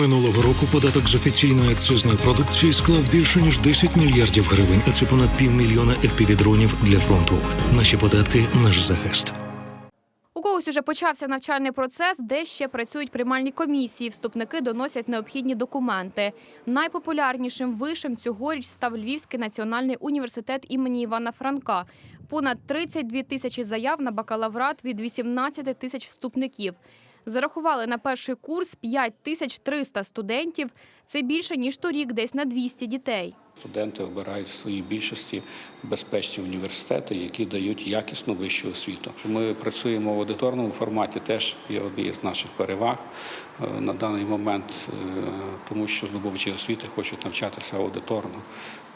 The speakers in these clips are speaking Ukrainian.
Минулого року податок з офіційної акцизної продукції склав більше ніж 10 мільярдів гривень, а це понад півмільйона FPV-дронів для фронту. Наші податки наш захист. У когось уже почався навчальний процес, де ще працюють приймальні комісії. Вступники доносять необхідні документи. Найпопулярнішим вишем цьогоріч став Львівський національний університет імені Івана Франка. Понад 32 тисячі заяв на бакалаврат від 18 тисяч вступників. Зарахували на перший курс 5 тисяч 300 студентів. Це більше ніж торік, десь на 200 дітей. Студенти обирають в своїй більшості безпечні університети, які дають якісну вищу освіту. Ми працюємо в аудиторному форматі, теж є однією з наших переваг е, на даний момент, е, тому що здобувачі освіти хочуть навчатися аудиторно,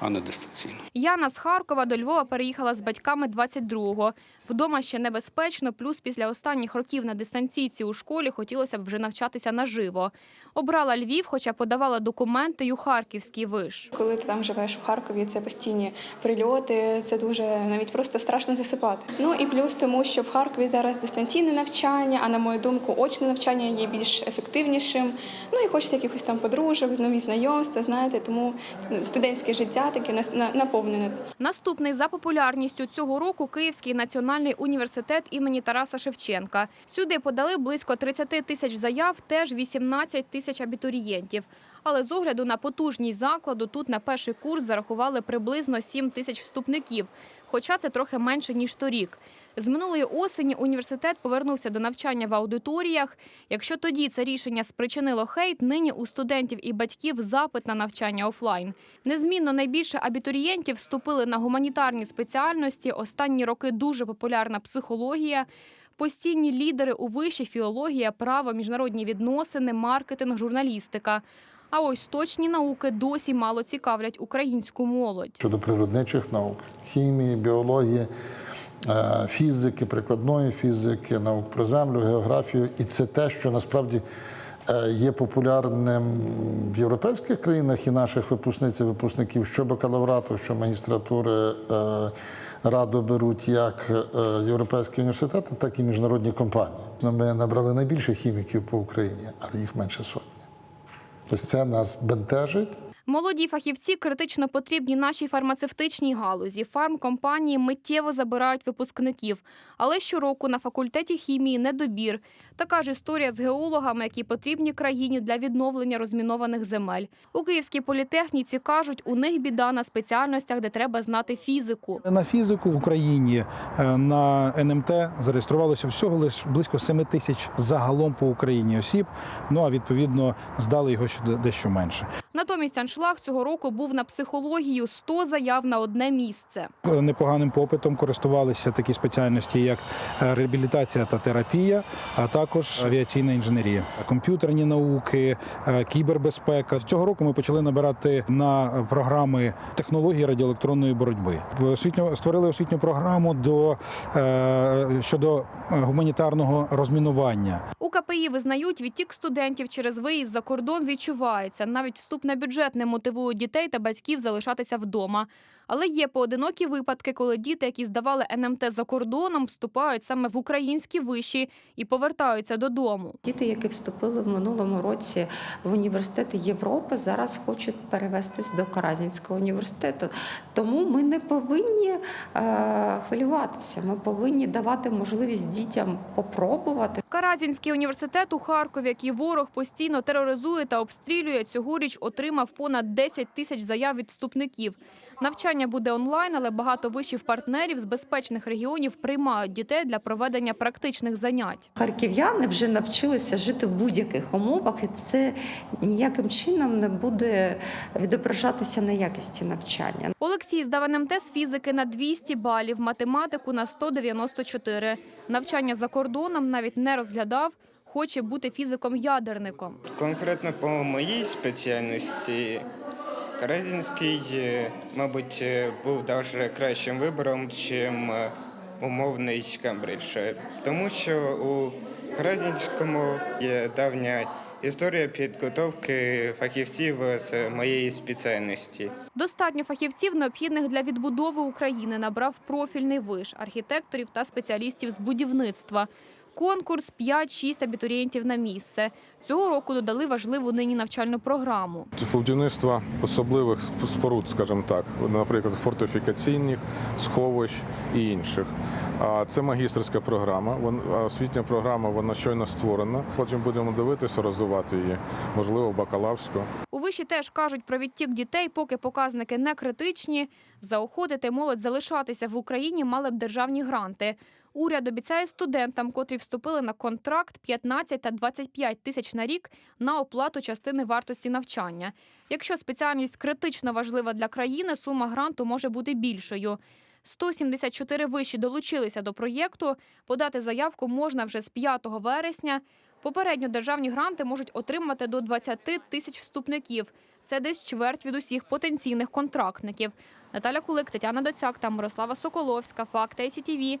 а не дистанційно. Яна з Харкова до Львова переїхала з батьками 22-го. Вдома ще небезпечно, плюс після останніх років на дистанційці у школі хотілося б вже навчатися наживо. Обрала Львів, хоча подавала документи й у Харківський виш. Коли ти там живеш у Харкові, це постійні прильоти, це дуже навіть просто страшно засипати. Ну і плюс тому, що в Харкові зараз дистанційне навчання, а на мою думку, очне навчання є більш ефективнішим. Ну і хочеться якихось там подружок, нові знайомства, знаєте, тому студентське життя таке наповнене. Наступний за популярністю цього року Київський національний університет імені Тараса Шевченка. Сюди подали близько 30 тисяч заяв, теж 18 тисяч абітурієнтів. Але з огляду на потужність закладу тут на перший курс зарахували приблизно 7 тисяч вступників, хоча це трохи менше ніж торік. З минулої осені університет повернувся до навчання в аудиторіях. Якщо тоді це рішення спричинило хейт, нині у студентів і батьків запит на навчання офлайн. Незмінно найбільше абітурієнтів вступили на гуманітарні спеціальності. Останні роки дуже популярна психологія. Постійні лідери у виші філологія, право, міжнародні відносини, маркетинг, журналістика. А ось точні науки досі мало цікавлять українську молодь. щодо природничих наук, хімії, біології, е, фізики, прикладної фізики, наук про землю, географію. І це те, що насправді е, є популярним в європейських країнах і наших випускниць і випускників, що бакалаврату, що магістратури. е, Радо беруть як європейські університети, так і міжнародні компанії. Ну, Ми набрали найбільше хіміків по Україні, але їх менше сотні. Ось це нас бентежить. Молоді фахівці критично потрібні нашій фармацевтичній галузі. Фармкомпанії миттєво забирають випускників. Але щороку на факультеті хімії недобір. Така ж історія з геологами, які потрібні країні для відновлення розмінованих земель. У Київській політехніці кажуть, у них біда на спеціальностях, де треба знати фізику. На фізику в Україні е, на НМТ зареєструвалося всього лише близько 7 тисяч загалом по Україні осіб. Ну а відповідно здали його ще дещо менше. Натомість аншлаг цього року був на психологію 100 заяв на одне місце. Е, Непоганим попитом користувалися такі спеціальності, як е, реабілітація та терапія, а також авіаційна інженерія, комп'ютерні науки, е, кібербезпека. Цього року ми почали набирати на програми технології радіоелектронної боротьби. Освітньо створили освітню програму до е, щодо е, гуманітарного розмінування. У КПІ визнають, відтік студентів через виїзд за кордон відчувається. Навіть вступ на бюджет не мотивує дітей та батьків залишатися вдома. Але є поодинокі випадки, коли діти, які здавали НМТ за кордоном, вступають саме в українські виші і повертаються додому. Діти, які вступили в минулому році в університети Європи, зараз хочуть перевестись до Каразінського університету. Тому ми не повинні е, хвилюватися. Ми повинні давати можливість дітям попробувати. Каразінський університет у Харкові, який ворог постійно тероризує та обстрілює, цьогоріч отримав понад 10 тисяч заяв від вступників. Навчання буде онлайн, але багато вишів партнерів з безпечних регіонів приймають дітей для проведення практичних занять. Харків'яни вже навчилися жити в будь-яких умовах, і це ніяким чином не буде відображатися на якості навчання. Олексій здав НМТ з фізики на 200 балів, математику на 194. Навчання за кордоном навіть не розглядав. Хоче бути фізиком-ядерником. Конкретно по моїй спеціальності Каразінський, е, мабуть, е, був навіть кращим вибором, ніж умовний Кембридж. Е, Тому що у Каразінському є давня історія підготовки фахівців з моєї спеціальності. Достатньо фахівців, необхідних для відбудови України, набрав профільний виш архітекторів та спеціалістів з будівництва. Конкурс 5-6 абітурієнтів на місце. Цього року додали важливу нині навчальну програму. Будівництва особливих споруд, скажімо так, наприклад, фортифікаційних, сховищ і інших. А це магістерська програма. Освітня програма вона щойно створена. Потім будемо дивитися, розвивати її, можливо, бакалаврську. У виші теж кажуть про відтік дітей, поки показники не критичні. Заохотити молодь залишатися в Україні мали б державні гранти. Уряд обіцяє студентам, котрі вступили на контракт 15 та 25 тисяч на рік на оплату частини вартості навчання. Якщо спеціальність критично важлива для країни, сума гранту може бути більшою. 174 виші долучилися до проєкту. Подати заявку можна вже з 5 вересня. Попередньо державні гранти можуть отримати до 20 тисяч вступників. Це десь чверть від усіх потенційних контрактників. Наталя Кулик, Тетяна Доцяк та Мирослава Соколовська. Факти СІТІВІ.